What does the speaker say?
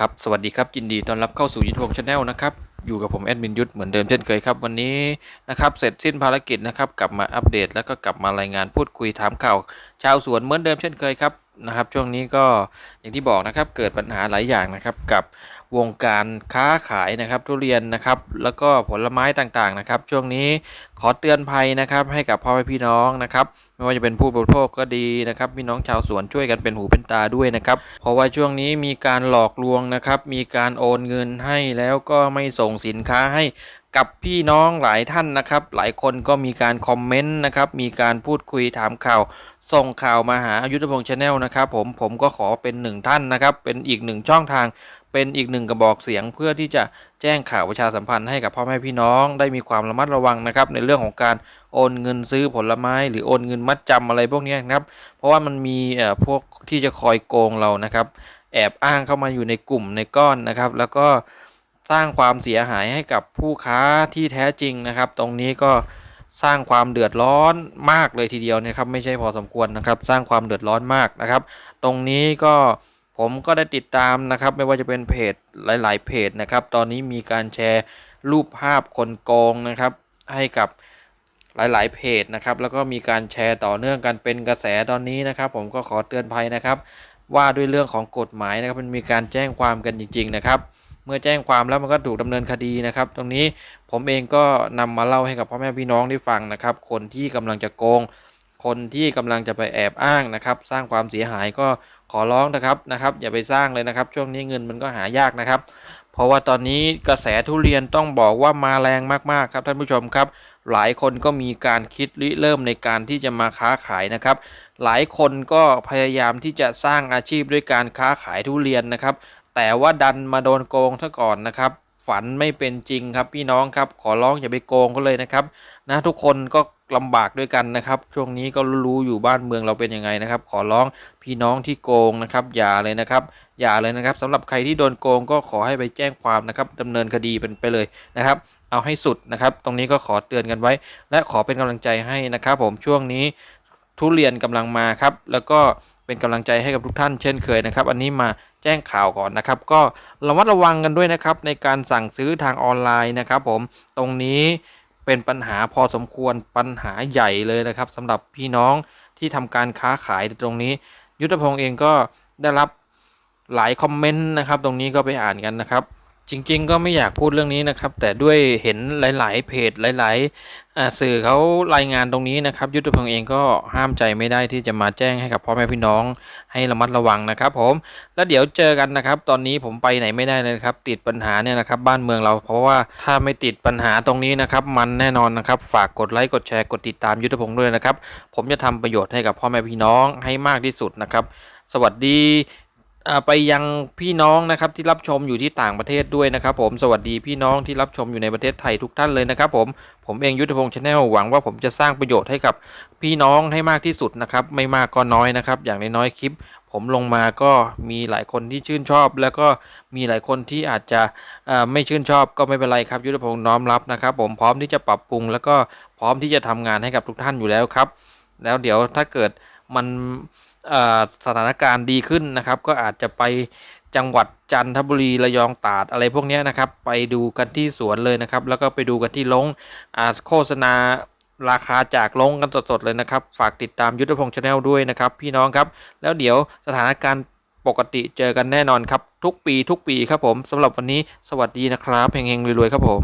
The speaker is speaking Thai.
ครับสวัสดีครับยินดีต้อนรับเข้าสู่ยุทธวงศ์ชาแนลนะครับอยู่กับผมแอดมินยุทธเหมือนเดิมเช่นเคยครับวันนี้นะครับเสร็จสิ้นภารกิจนะครับกลับมาอัปเดต แล้วก็กลับมารายงานพูดคุยถามข่าว ชาวสวนเหมือนเดิมเช่นเคยครับ นะครับ ช่วงนี้ก็อย่างที่บอกนะครับเกิดปัญหาหลายอย่างนะครับกับวงการค้าขายนะครับทุเรียนนะครับ แล้วก็ผลไม้ต่างๆนะครับ ช่วงนี้ขอเตือนภัยนะครับ ให้กับพ่อแม่พี่น้องนะครับ ไม่ว่าจะเป็นผู้บริโภคก็ดีนะครับพี่น้องชาวสวนช่วยกันเป็นหูเป็นตาด้วยนะครับ เพราะว่าช่วงนี้มีการหลอกลวงนะครับ มีการโอนเงินให้แล้วก็ไม่ส่งสินค้าให้กับพี่น้องหลายท่านนะครับ หลายคนก็มีการคอมเมนต์นะครับ มีการพูดคุยถามข่าว ส่งข่าวมาหายุทธพงศ์ชาแนลนะครับผมผมก็ขอเป็นหนึ่งท่านนะครับ เป็นอีกหนึ่งช่องทาง เป็นอีกหนึ่งกระบอกเสียงเพื่อที่จะแจ้งข่าวประชาสัมพันธ์ให้กับพ่อแม่พี่น้อง ได้มีความระมัดระวังนะครับ ในเรื่องของการโอนเงินซื้อผลไม้ หรือโอนเงินมัดจำอะไรพวกนี้นะครับ เพราะว่ามันมีเอ่อพวกที่จะคอยโกงเรานะครับ แอบอ้างเข้ามาอยู่ในกลุ่มในก้อนนะครับ แล้วก็สร้างความเสียหายให้กับผู้ค้าที่แท้จริงนะครับ ตรงนี้ก็ สร้างความเดือดร้อนมากเลยทีเดียวนะครับไม่ใช่พอสมควรนะครับ สร้างความเดือดร้อนมากนะครับ ตรงนี้ก็ผมก็ได้ติดตามนะครับไม่ว่าจะเป็นเพจหลาย ๆ เพจนะครับ ตอนนี้มีการแชร์รูปภาพคนโกงนะครับ ให้กับหลาย ๆ เพจนะครับ แล้วก็มีการแชร์ต่อเนื่องกันเป็นกระแสตอนนี้นะครับ ผมก็ขอเตือนภัยนะครับ ว่าด้วยเรื่องของกฎหมายนะครับมันมีการแจ้งความกันจริง ๆ นะครับ มื่อแจ้งความแล้วมันก็ถูกดำเนินคดีนะครับ ตรงนี้ผมเองก็นำมาเล่าให้กับพ่อแม่พี่น้องได้ฟังนะครับ คนที่กำลังจะโกง คนที่กำลังจะไปแอบอ้างนะครับ สร้างความเสียหายก็ขอร้องนะครับนะครับ อย่าไปสร้างเลยนะครับ ช่วงนี้เงินมันก็หายากนะครับ เพราะว่าตอนนี้กระแสทุเรียนต้องบอกว่ามาแรงมากๆครับท่านผู้ชมครับ หลายคนก็มีการคิดริเริ่มในการที่จะมาค้าขายนะครับ หลายคนก็พยายามที่จะสร้างอาชีพด้วยการค้าขายทุเรียนนะครับ แต่ว่าดันมาโดนโกงซะก่อนนะครับ ฝันไม่เป็นจริงครับพี่น้องครับ ขอร้องอย่าไปโกงก็เลยนะครับนะทุกคนก็ลำบากด้วยกันนะครับ ช่วงนี้ก็รู้อยู่บ้านเมืองเราเป็นยังไงนะครับ ขอร้องพี่น้องที่โกงนะครับ อย่าเลยนะครับ อย่าเลยนะครับสำหรับใครที่โดนโกงก็ขอให้ไปแจ้งความนะครับดำเนินคดีเป็นไปเลยนะครับ เอาให้สุดนะครับ ตรงนี้ก็ขอเตือนกันไว้ และขอเป็นกำลังใจให้นะครับ ผมช่วงนี้ทุเรียนกำลังมาครับ แล้วก็ เป็นกำลังใจให้กับทุกท่านเช่นเคยนะครับ อันนี้มาแจ้งข่าวก่อนนะครับ ก็ระมัดระวังกันด้วยนะครับ ในการสั่งซื้อทางออนไลน์นะครับ ผมตรงนี้เป็นปัญหาพอสมควรปัญหาใหญ่เลยนะครับสำหรับพี่น้องที่ทำการค้าขายตรงนี้ ยุทธพงศ์เองก็ได้รับหลายคอมเมนต์นะครับ ตรงนี้ก็ไปอ่านกันนะครับ จริง ๆ ก็ไม่อยากพูดเรื่องนี้นะครับ แต่ด้วยเห็นหลาย ๆ เพจหลายๆสื่อเขารายงานตรงนี้นะครับ ยุทธพงศ์เองก็ห้ามใจไม่ได้ที่จะมาแจ้งให้กับพ่อแม่พี่น้องให้ระมัดระวังนะครับผมแล้วเดี๋ยวเจอกันนะครับ ตอนนี้ผมไปไหนไม่ได้เลยครับ ติดปัญหาเนี่ยนะครับ บ้านเมืองเราเพราะว่าถ้าไม่ติดปัญหาตรงนี้นะครับ มันแน่นอนนะครับ ฝากกดไลค์กดแชร์กดติดตามยุทธพงศ์ด้วยนะครับ ผมจะทำประโยชน์ให้กับพ่อแม่พี่น้องให้มากที่สุดนะครับ สวัสดี ไปยังพี่น้องนะครับที่รับชมอยู่ที่ต่างประเทศด้วยนะครับ ผมสวัสดีพี่น้องที่รับชมอยู่ในประเทศไทยทุกท่านเลยนะครับ ผมผมเองยุทธพงศ์ชาแนลหวังว่าผมจะสร้างประโยชน์ให้กับพี่น้องให้มากที่สุดนะครับ ไม่มากก็น้อยนะครับ อย่างน้อยๆคลิป ผมลงมาก็มีหลายคนที่ชื่นชอบ แล้วก็มีหลายคนที่อาจจะไม่ชื่นชอบก็ไม่เป็นไรครับ ยุทธพงศ์น้อมรับนะครับ ผมพร้อมที่จะปรับปรุง แล้วก็พร้อมที่จะทำงานให้กับทุกท่านอยู่แล้วครับ แล้วเดี๋ยวถ้าเกิด มันสถานการณ์ดีขึ้นนะครับ ก็อาจจะไปจังหวัดจันทบุรีระยองตราดอะไรพวกนี้นะครับ ไปดูกันที่สวนเลยนะครับ แล้วก็ไปดูกันที่ลงโฆษณาราคาจากลงกันสดๆเลยนะครับ ฝากติดตามยุทธพงศ์ชาแนลด้วยนะครับ พี่น้องครับ แล้วเดี๋ยวสถานการณ์ปกติเจอกันแน่นอนครับ ทุกปีทุกปีครับผมสำหรับวันนี้สวัสดีนะครับเฮงๆรวยๆครับผม